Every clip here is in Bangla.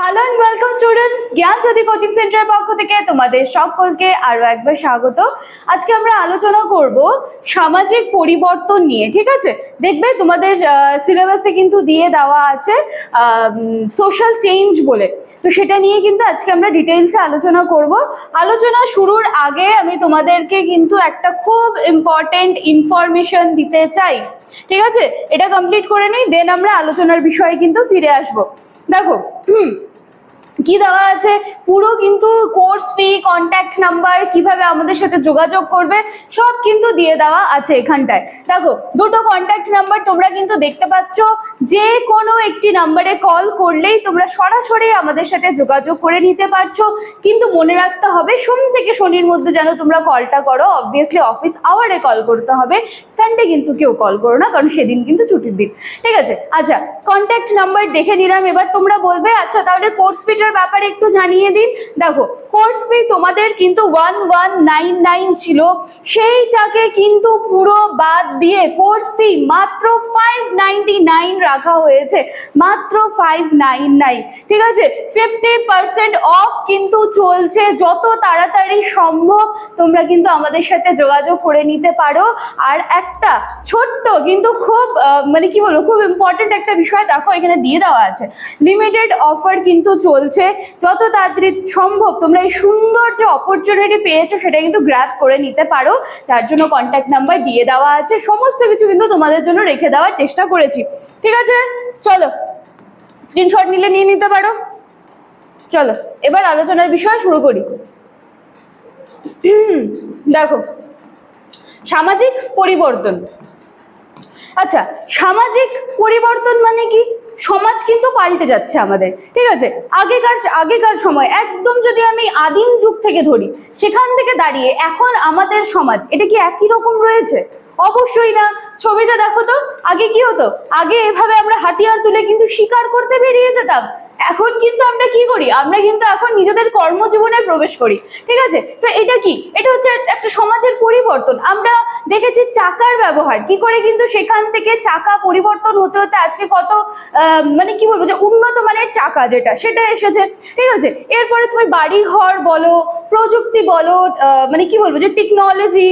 হ্যালো এন্ড ওয়েলকাম স্টুডেন্টস জ্ঞান জ্যোতি কোচিং সেন্টারের পক্ষ থেকে তোমাদের সকলকে আরও একবার স্বাগত। আজকে আমরা আলোচনা করব সামাজিক পরিবর্তন নিয়ে, ঠিক আছে? দেখবে তোমাদের সিলেবাসে কিন্তু দিয়ে দেওয়া আছে সোশ্যাল চেঞ্জ বলে। তো সেটা নিয়ে কিন্তু আজকে আমরা ডিটেইলসে আলোচনা করব। আলোচনা শুরুর আগে আমি তোমাদেরকে কিন্তু একটা খুব ইম্পর্টেন্ট ইনফরমেশন দিতে চাই, ঠিক আছে? এটা কমপ্লিট করে নিই দেন আমরা আলোচনার বিষয়ে কিন্তু ফিরে আসব। দেখো, হুম কি দেওয়া আছে? পুরো কিন্তু কোর্স ফি কন্ট্যাক্ট নাম্বার কীভাবে আমাদের সাথে যোগাযোগ করবে, সব কিন্তু দিয়ে দেওয়া আছে এখানটায়। দেখো, দুটো কন্ট্যাক্ট নাম্বার তোমরা কিন্তু দেখতে পাচ্ছ। যে কোনো একটি নাম্বারে কল করলেই তোমরা সরাসরি আমাদের সাথে যোগাযোগ করে নিতে পারছ। কিন্তু মনে রাখতে হবে, সোম থেকে শনির মধ্যে যেন তোমরা কলটা করো অবভিয়াসলি অফিস আওয়ারে কল করতে হবে। সানডে কিন্তু কেউ কল করো না, কারণ সেদিন কিন্তু ছুটির দিন। ঠিক আছে? আচ্ছা কন্ট্যাক্ট নাম্বার দেখে নিলাম। এবার তোমরা বলবে আচ্ছা তাহলে কোর্স ফিটার ব্যাপারে একটু জানিয়ে দিন। দেখো কোর্স ফি তোমাদের কিন্তু ওয়ান ওয়ান নাইন নাইন ছিল। সেইটাকে কিন্তু পুরো বাদ দিয়ে কোর্স ফি মাত্র ফাইভ নাইনটি নাইন রাখা হয়েছে। মাত্র ফাইভ নাইন নাইন ঠিক আছে? ফিফটি পার্সেন্ট অফ কিন্তু চলছে। যত তাড়াতাড়ি সম্ভব তোমরা কিন্তু আমাদের সাথে যোগাযোগ করে নিতে পারো। আর একটা ছোট্ট কিন্তু খুব মানে কি বলব, খুব ইম্পর্টেন্ট একটা বিষয় দেখো এখানে দিয়ে দেওয়া আছে। লিমিটেড অফার কিন্তু চলছে। যত তাড়াতাড়ি সম্ভব তোমরা এই সুন্দর যে অপরচুনিটি পেয়েছ সেটা কিন্তু গ্র্যাব করে নিতে পারো। তার জন্য কন্ট্যাক্ট নাম্বার দিয়ে দেওয়া আছে, সমস্ত কিছু কিন্তু তোমাদের জন্য রেখে দেওয়ার চেষ্টা করেছি। ঠিক আছে? চলো স্ক্রিনশট নিলে নিয়ে নিতে পারো। চলো, এবার আলোচনার বিষয় শুরু করি। দেখো, সামাজিক পরিবর্তন। আচ্ছা সামাজিক পরিবর্তন মানে কি? সমাজ কিন্তু পাল্টে যাচ্ছে আমাদের, ঠিক আছে? আগেকার আগেকার সময় একদম যদি আমি আদিম যুগ থেকে ধরি, সেখান থেকে দাঁড়িয়ে এখন আমাদের সমাজ, এটা কি একই রকম রয়েছে? অবশ্যই না। ছবিটা দেখো তো, আগে কি হতো? আগে এভাবে আমরা হাতিয়ার তুলে কিন্তু শিকার করতে বেরিয়ে যেতাম। এখন কিন্তু আমরা কি করি? আমরা কিন্তু এখন নিজেদের কর্মজীবনে প্রবেশ করি। ঠিক আছে? তো এটা কি? এটা হচ্ছে একটা সমাজের পরিবর্তন। আমরা দেখেছি চাকার ব্যবহার। কি করে কিন্তু সেখান থেকে চাকা পরিবর্তন হতে হতে আজকে কত মানে কি বলব যে উন্নত মানের চাকা যেটা, সেটা এসেছে। ঠিক আছে? এরপরে তুমি বাড়ি ঘর বলো, প্রযুক্তি বলো মানে কি বলব যে টেকনোলজি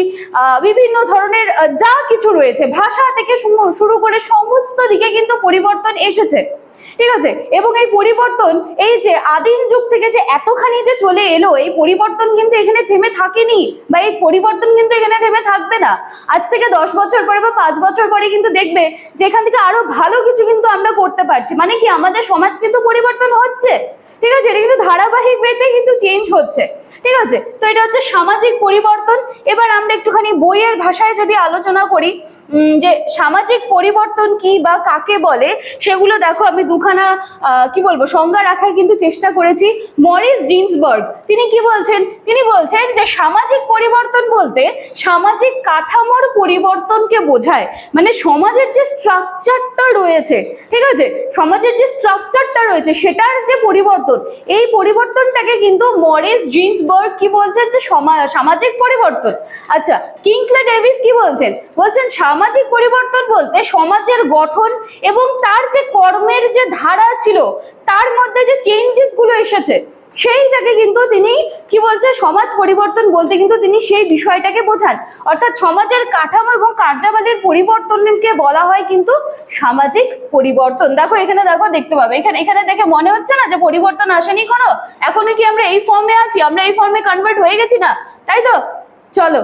বিভিন্ন ধরনের যা কিছু রয়েছে, ভাষা থেকে শুরু- করে সমস্ত দিকে কিন্তু পরিবর্তন এসেছে। ঠিক আছে? এবং এই পরিবর্তন, এই যে আদিম যুগ থেকে যে এতখানি যে চলে এলো, এই পরিবর্তন কিন্তু এখানে থেমে থাকেনি বা এই পরিবর্তন কিন্তু এখানে থেমে থাকবে না। আজ থেকে দশ বছর পরে বা পাঁচ বছর পরে কিন্তু দেখবে যে এখান থেকে আরও ভালো কিছু কিন্তু আমরা করতে পারছি। মানে কি আমাদের সমাজ কিন্তু পরিবর্তন হচ্ছে? ঠিক আছে? এটা কিন্তু ধারাবাহিক ওয়েতে কিন্তু চেঞ্জ হচ্ছে। ঠিক আছে? তো এটা হচ্ছে সামাজিক পরিবর্তন। এবার আমরা একটুখানি বইয়ের ভাষায় যদি আলোচনা করি যে সামাজিক পরিবর্তন কি বা কাকে বলে, সেগুলো দেখো আমি দুখানা কি বলব, সংজ্ঞা রাখার কিন্তু চেষ্টা করেছি। মরিস জিন্সবার্গ, তিনি কি বলছেন? তিনি বলছেন যে সামাজিক পরিবর্তন বলতে সামাজিক কাঠামোর পরিবর্তনকে বোঝায়। মানে সমাজের যে স্ট্রাকচারটা রয়েছে, ঠিক আছে? সমাজের যে স্ট্রাকচারটা রয়েছে, সেটার যে পরিবর্তন এই পরিবর্তনটাকে কিন্তু মরিস জিন্সবার্গ কি বলছেন যে সমা- সামাজিক পরিবর্তন? আচ্ছা কিংসলে ডেভিস কি বলছেন? বলছেন সামাজিক পরিবর্তন বলতে সমাজের গঠন এবং তার যে কর্মের যে ধারা ছিল, তার মধ্যে যে চেঞ্জেসগুলো এসেছে সেইটাকে কিন্তু তিনি, কি বলছে, সমাজ পরিবর্তন বলতে কিন্তু তিনি সেই বিষয়টাকে বোঝান। অর্থাৎ সমাজের কাঠামো এবং কার্যাবলীর পরিবর্তনকে বলা হয় কিন্তু সামাজিক পরিবর্তন। দেখো, এখানে দেখো, দেখতে পাবে। এখানে এখানে দেখে মনে হচ্ছে না যে পরিবর্তন আসেনি কোনো? এখনও কি আমরা এই ফর্মে আছি? আমরা এই ফর্মে কনভার্ট হয়ে গেছি না? তাই তো? চলো।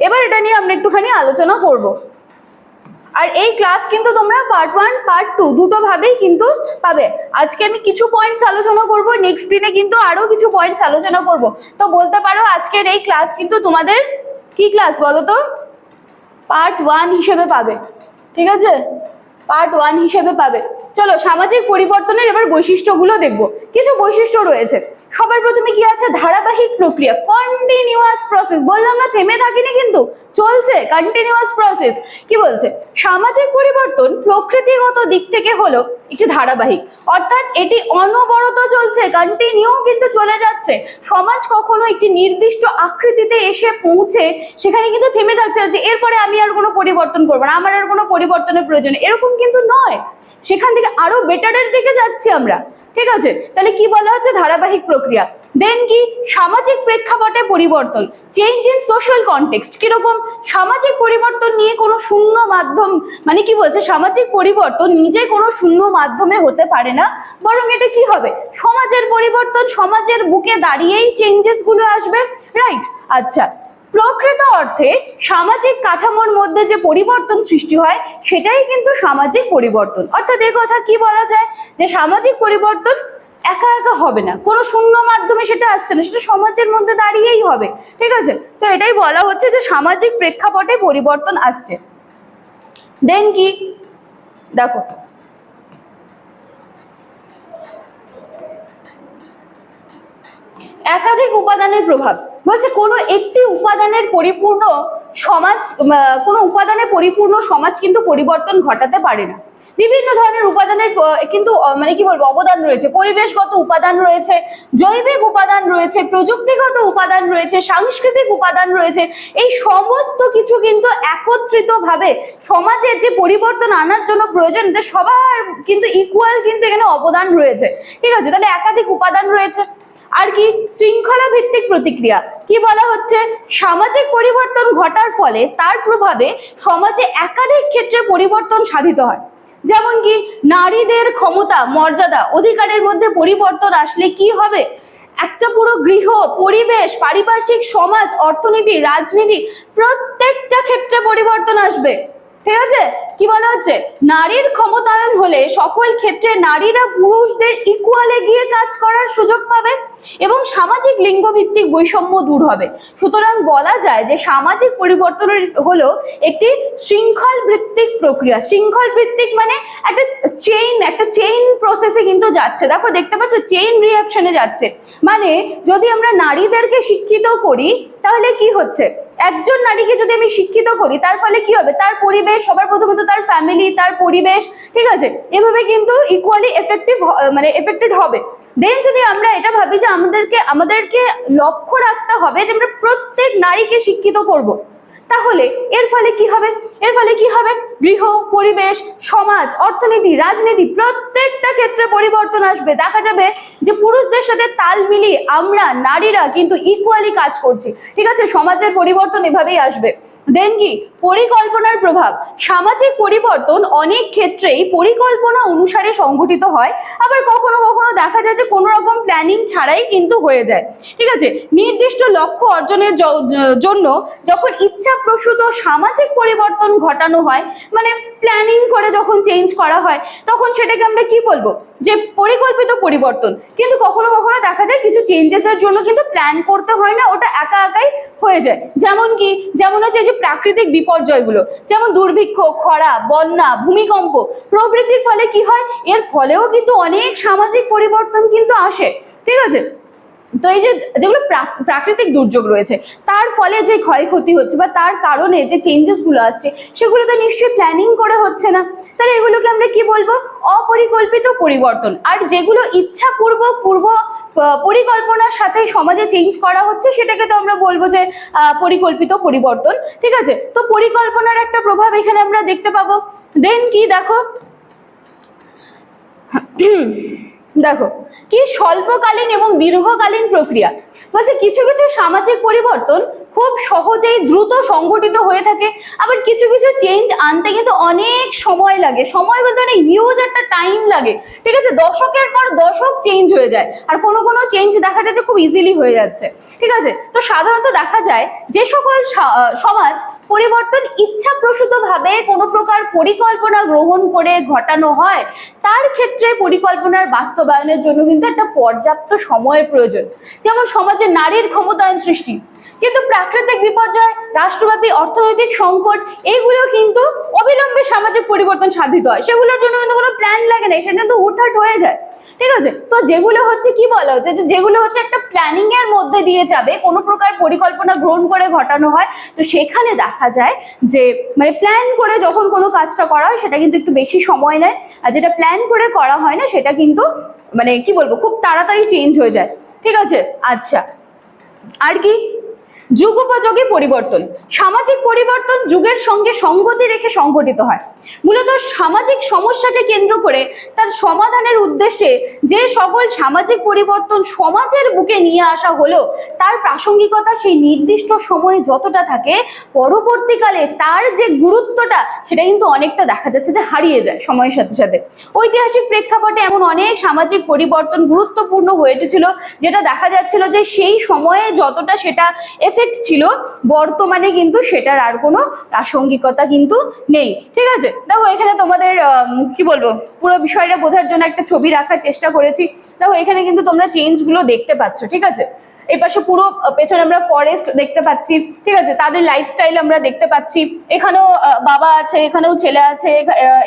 এবার এটা নিয়ে আমরা একটুখানি আলোচনা করব। আর এই ক্লাস কিন্তু তোমরা পার্ট ওয়ান পার্ট টু দুটো ভাবেই কিন্তু পাবে। আজকে আমি কিছু পয়েন্টস আলোচনা করব নেক্সট দিনে কিন্তু আরও কিছু পয়েন্টস আলোচনা করব। তো বলতে পারো, আজকের এই ক্লাস কিন্তু তোমাদের কি ক্লাস বলো তো? পার্ট ওয়ান হিসেবে পাবে। ঠিক আছে? পার্ট ওয়ান হিসেবে পাবে। চলো সামাজিক পরিবর্তনের এবার বৈশিষ্ট্যগুলো দেখব। কিছু বৈশিষ্ট্য রয়েছে। সবার প্রথমে কি আছে? ধারাবাহিক প্রক্রিয়া। কন্টিনিউয়াস প্রসেস বললাম না থেমে থাকিনি কিন্তু। চলছে। কন্টিনিউয়াস প্রসেস কি বলছে? সামাজিক পরিবর্তন প্রকৃতিগত দিক থেকে হলো একটি ধারাবাহিক। অর্থাৎ এটি অনবরত চলছে কন্টিনিউ কিন্তু চলে যাচ্ছে। সমাজ কখনো একটি নির্দিষ্ট আকৃতিতে এসে পৌঁছে সেখানে কিন্তু থেমে থাকছে যে, এরপরে আমি আর কোনো পরিবর্তন করব না। আমার আর কোনো পরিবর্তনের প্রয়োজন এরকম কিন্তু নয়। সেখান থেকে আরও বেটারের দিকে যাচ্ছি আমরা। ঠিক আছে? তাহলে কি বলা হচ্ছে? ধারাবাহিক প্রক্রিয়া। দেন কি? সামাজিক প্রেক্ষাপটে পরিবর্তন। চেঞ্জ ইন সোশ্যাল কনটেক্সট কীরকম? সামাজিক পরিবর্তন নিয়ে কোনো শূন্য মাধ্যম মানে কি বলছে? সামাজিক পরিবর্তন নিজে কোনো শূন্য মাধ্যমে হতে পারে না। বরং এটা কি হবে? সমাজের পরিবর্তন, সমাজের বুকে দাঁড়িয়েই চেঞ্জেসগুলো আসবে। রাইট আচ্ছা। প্রকৃত অর্থে সামাজিক কাঠামোর মধ্যে যে পরিবর্তন সৃষ্টি হয়, সেটাই কিন্তু সামাজিক পরিবর্তন। অর্থাৎ এই কথা কি বলা যায়? যে সামাজিক পরিবর্তন একা একা হবে না। কোনো শূন্য মাধ্যমে সেটা আসছে না, সেটা সমাজের মধ্যে দাঁড়িয়েই হবে। ঠিক আছে? তো এটাই বলা হচ্ছে যে সামাজিক প্রেক্ষাপটে পরিবর্তন আসছে। দেন কি? দেখো একাধিক উপাদানের প্রভাব। বলছে কোনো একটি উপাদানের পরিপূর্ণ সমাজ কোনো উপাদানে পরিপূর্ণ সমাজ কিন্তু পরিবর্তন ঘটাতে পারে না। বিভিন্ন ধরনের উপাদানের কিন্তু মানে কি বলব, অবদান রয়েছে। পরিবেশগত উপাদান রয়েছে, জৈবিক উপাদান রয়েছে, প্রযুক্তিগত উপাদান রয়েছে, সাংস্কৃতিক উপাদান রয়েছে। এই সমস্ত কিছু কিন্তু একত্রিত ভাবে সমাজের যে পরিবর্তন আনার জন্য প্রয়োজন সবার কিন্তু ইকুয়াল কিন্তু এখানে অবদান রয়েছে। ঠিক আছে? তাহলে একাধিক উপাদান রয়েছে। আর কি শৃঙ্খলা ভিত্তিক প্রতিক্রিয়া। কি বলা হচ্ছে? সামাজিক পরিবর্তন ঘটার ফলে তার প্রভাবে সমাজে একাধিক ক্ষেত্রে পরিবর্তন সাধিত হয়। যেমন কি, নারীদের ক্ষমতা, মর্যাদা, অধিকারের মধ্যে পরিবর্তন আসলে কি হবে? একটা পুরো গৃহ, পরিবেশ, পারিপার্শ্বিক সমাজ, অর্থনীতি, রাজনীতি প্রত্যেকটা ক্ষেত্রে পরিবর্তন আসবে। ঠিক আছে? কি বলা হচ্ছে? নারীর ক্ষমতায়ন হলে সকল ক্ষেত্রে নারীরা পুরুষদের ইকুয়ালে গিয়ে কাজ করার সুযোগ পাবে এবং সামাজিক লিঙ্গভিত্তিক বৈষম্য দূর হবে। সুতরাং বলা যায় যে সামাজিক পরিবর্তনের হলো একটি শৃঙ্খল ভিত্তিক প্রক্রিয়া। শৃঙ্খল ভিত্তিক মানে একটা চেইন একটা চেইন প্রসেসে কিন্তু যাচ্ছে। দেখো, দেখতে পাচ্ছ চেইন রিয়াকশনে যাচ্ছে। মানে যদি আমরা নারীদেরকে শিক্ষিত করি, তাহলে কি হচ্ছে? একজন নারীকে যদি আমি শিক্ষিত করি, তার ফলে কি হবে? তার পরিবেশ, সবার প্রথমত তার ফ্যামিলি তার পরিবেশ, ঠিক আছে? এভাবে কিন্তু ইকুয়ালি এফেক্টিভ মানে এফেক্টেড হবে। দেন যদি আমরা এটা ভাবি যে আমাদেরকে আমাদেরকে লক্ষ্য রাখতে হবে যে আমরা প্রত্যেক নারীকে শিক্ষিত করব। তাহলে এর ফলে কি হবে? এর ফলে কি হবে? গৃহ, পরিবেশ, সমাজ, অর্থনীতি, রাজনীতি, প্রত্যেকটা ক্ষেত্রে পরিবর্তন আসবে। দেখা যাবে যে পুরুষদের সাথে তাল মিলিয়ে আমরা, নারীরা কিন্তু ইকুয়ালি কাজ করছি। ঠিক আছে? সমাজের পরিবর্তন এভাবেই আসবে। দেন কি? পরিকল্পনার প্রভাব। সামাজিক পরিবর্তন অনেক ক্ষেত্রেই পরিকল্পনা অনুসারে সংগঠিত হয়। আবার কখনো কখনো দেখা যায় যে কোনো রকম প্ল্যানিং ছাড়াই কিন্তু হয়ে যায়। ঠিক আছে? নির্দিষ্ট লক্ষ্য অর্জনের জন্য যখন ইচ্ছা প্রসূত সামাজিক পরিবর্তন ঘটানো হয় মানে প্ল্যানিং করে যখন চেঞ্জ করা হয়, তখন সেটাকে আমরা কি বলব? যে পরিকল্পিত পরিবর্তন। কিন্তু কখনো কখনো দেখা যায় কিছু চেঞ্জেসের জন্য কিন্তু প্ল্যান করতে হয় না, ওটা একা একাই হয়ে যায়। যেমন কি, যেমন হচ্ছে যে প্রাকৃতিক বিপর্যয়গুলো, যেমন দুর্ভিক্ষ, খরা, বন্যা, ভূমিকম্প প্রভৃতির ফলে কি হয়? এর ফলেও কিন্তু অনেক সামাজিক পরিবর্তন কিন্তু আসে। ঠিক আছে? তো এই যে যেগুলো প্রা- প্রাকৃতিক দুর্যোগ রয়েছে, তার ফলে যে ক্ষয়ক্ষতি হচ্ছে বা তার কারণে যে চেঞ্জেসগুলো আসছে, সেগুলো তো নিশ্চয়ই প্ল্যানিং করে হচ্ছে না। তাহলে এগুলোকে আমরা কি বলব? অপরিকল্পিত পরিবর্তন। আর যেগুলো ইচ্ছাপূর্বক পূর্ব পরিকল্পনার সাথে সমাজে চেঞ্জ করা হচ্ছে, সেটাকে তো আমরা বলব যে পরিকল্পিত পরিবর্তন। ঠিক আছে? তো পরিকল্পনার একটা প্রভাব এখানে আমরা দেখতে পাবো। দেন কি দেখো? দেখো কি স্বল্পকালীন এবং দীর্ঘকালীন প্রক্রিয়া। বলছে কিছু কিছু সামাজিক পরিবর্তন খুব সহজেই দ্রুত সংগঠিত হয়ে থাকে। আবার কিছু কিছু চেঞ্জ আনতে কিন্তু অনেক সময় লাগে। সময় বলতে অনেক হিউজ একটা টাইম লাগে। ঠিক আছে? দশকের পর দশক চেঞ্জ হয়ে যায়। আর কোনো কোনো চেঞ্জ দেখা যায় যে খুব ইজিলি হয়ে যাচ্ছে। ঠিক আছে? তো সাধারণত দেখা যায় যে সকল সমাজ পরিবর্তন ইচ্ছাপ্রসূত ভাবে কোনো প্রকার পরিকল্পনা গ্রহণ করে ঘটানো হয়, তার ক্ষেত্রে পরিকল্পনার বাস্তবায়নের জন্য কিন্তু একটা পর্যাপ্ত সময়ের প্রয়োজন। যেমন সমাজে নারীর ক্ষমতায়ন সৃষ্টি। কিন্তু প্রাকৃতিক বিপর্যয়, রাষ্ট্রব্যাপী অর্থনৈতিক সংকট এইগুলো কিন্তু অবিলম্বে সামাজিক পরিবর্তন সাধিত হয়। সেগুলোর জন্য কিন্তু কোনো প্ল্যান লাগে না সেটা কিন্তু হুটহাট হয়ে যায়। ঠিক আছে? তো যেগুলো হচ্ছে কি বলা? হচ্ছে যে, যেগুলো হচ্ছে একটা প্ল্যানিং এর মধ্যে দিয়ে যাবে, কোনো প্রকার পরিকল্পনা গ্রহণ করে ঘটানো হয়, তো সেখানে দেখা যায় যে মানে প্ল্যান করে যখন কোনো কাজটা করা হয়, সেটা কিন্তু একটু বেশি সময় নেয়। আর যেটা প্ল্যান করে করা হয় না, সেটা কিন্তু মানে কি বলব, খুব তাড়াতাড়ি চেঞ্জ হয়ে যায়। ঠিক আছে? আচ্ছা। আর কি? যুগোপযোগী পরিবর্তন। সামাজিক পরিবর্তন যুগের সঙ্গে সঙ্গতি রেখে সংঘটিত হয়। মূলত সামাজিক সমস্যাকে কেন্দ্র করে তার সমাধানের উদ্দেশ্যে যে সকল সামাজিক পরিবর্তন সমাজের বুকে নিয়ে আসা হলো, তার প্রাসঙ্গিকতা সেই নির্দিষ্ট সময়ে যতটা থাকে, পরবর্তীকালে তার যে গুরুত্বটা, সেটা কিন্তু অনেকটা দেখা যাচ্ছে যে হারিয়ে যায় সময়ের সাথে সাথে। ঐতিহাসিক প্রেক্ষাপটে এমন অনেক সামাজিক পরিবর্তন গুরুত্বপূর্ণ হয়ে উঠেছিল, যেটা দেখা যাচ্ছিল যে সেই সময়ে যতটা সেটা এফেক্ট ছিল, বর্তমানে কিন্তু সেটার আর কোনো প্রাসঙ্গিকতা কিন্তু নেই। ঠিক আছে? দেখো, এখানে তোমাদের কি বলব? পুরো বিষয়টা বোঝার জন্য একটা ছবি রাখার চেষ্টা করেছি। দেখো, এখানে কিন্তু তোমরা চেঞ্জগুলো দেখতে পাচ্ছ, ঠিক আছে? এই পাশে পুরো পেছনে আমরা ফরেস্ট দেখতে পাচ্ছি, ঠিক আছে? তাদের লাইফস্টাইল আমরা দেখতে পাচ্ছি। এখানেও বাবা আছে, এখানেও ছেলে আছে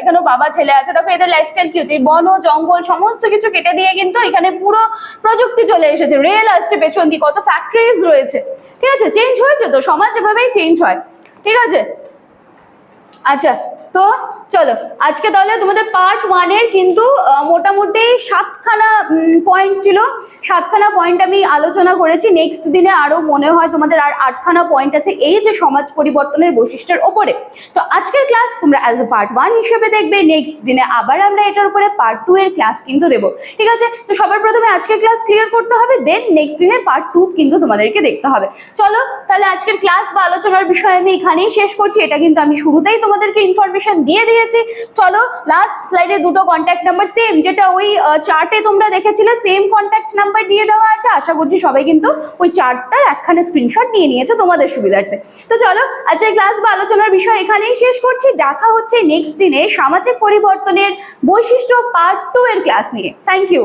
এখানেও বাবা ছেলে আছে। দেখো, এদের লাইফস্টাইল কি হচ্ছে? বন, জঙ্গল, সমস্ত কিছু কেটে দিয়ে কিন্তু এখানে পুরো প্রযুক্তি চলে এসেছে। রেল আসছে পেছন দিয়ে কত ফ্যাক্টরিজ রয়েছে। ঠিক আছে? চেঞ্জ হয়েছে তো? সমাজ এভাবেই চেঞ্জ হয়। ঠিক আছে? আচ্ছা তো চলো, আজকে তাহলে তোমাদের পার্ট ওয়ানের কিন্তু মোটামুটি সাতখানা পয়েন্ট ছিল। সাতখানা পয়েন্ট আমি আলোচনা করেছি। নেক্সট দিনে আরও মনে হয় তোমাদের আর আটখানা পয়েন্ট আছে এই যে সমাজ পরিবর্তনের বৈশিষ্ট্যের ওপরে। তো আজকের ক্লাস তোমরা অ্যাজ এ পার্ট ওয়ান হিসেবে দেখবে। নেক্সট দিনে আবার আমরা এটার উপরে পার্ট টু এর ক্লাস কিন্তু দেবো। ঠিক আছে? তো সবার প্রথমে আজকের ক্লাস ক্লিয়ার করতে হবে দেন নেক্সট দিনে পার্ট টু কিন্তু তোমাদেরকে দেখতে হবে। চলো, তাহলে আজকের ক্লাস বা আলোচনার বিষয় আমি এখানেই শেষ করছি। এটা কিন্তু আমি শুরুতেই তোমাদেরকে ইনফরমেশন দিয়ে দিয়েছি। চলো লাস্ট স্লাইডে দুটো কন্ট্যাক্ট নাম্বার সেম যেটা ওই চার্টে তোমরা দেখেছিলে সেম কন্ট্যাক্ট নাম্বার দিয়ে দেওয়া আছে। আশা করছি সবাই কিন্তু ওই চার্টটার একখানে স্ক্রিনশট নিয়ে নিয়েছে তোমাদের সুবিধার্থে। তো চলো, আজকের ক্লাস বা আলোচনার বিষয় এখানেই শেষ করছি। দেখা হচ্ছে নেক্সট দিনে সামাজিক পরিবর্তনের বৈশিষ্ট্য পার্ট টু এর ক্লাস নিয়ে। Thank you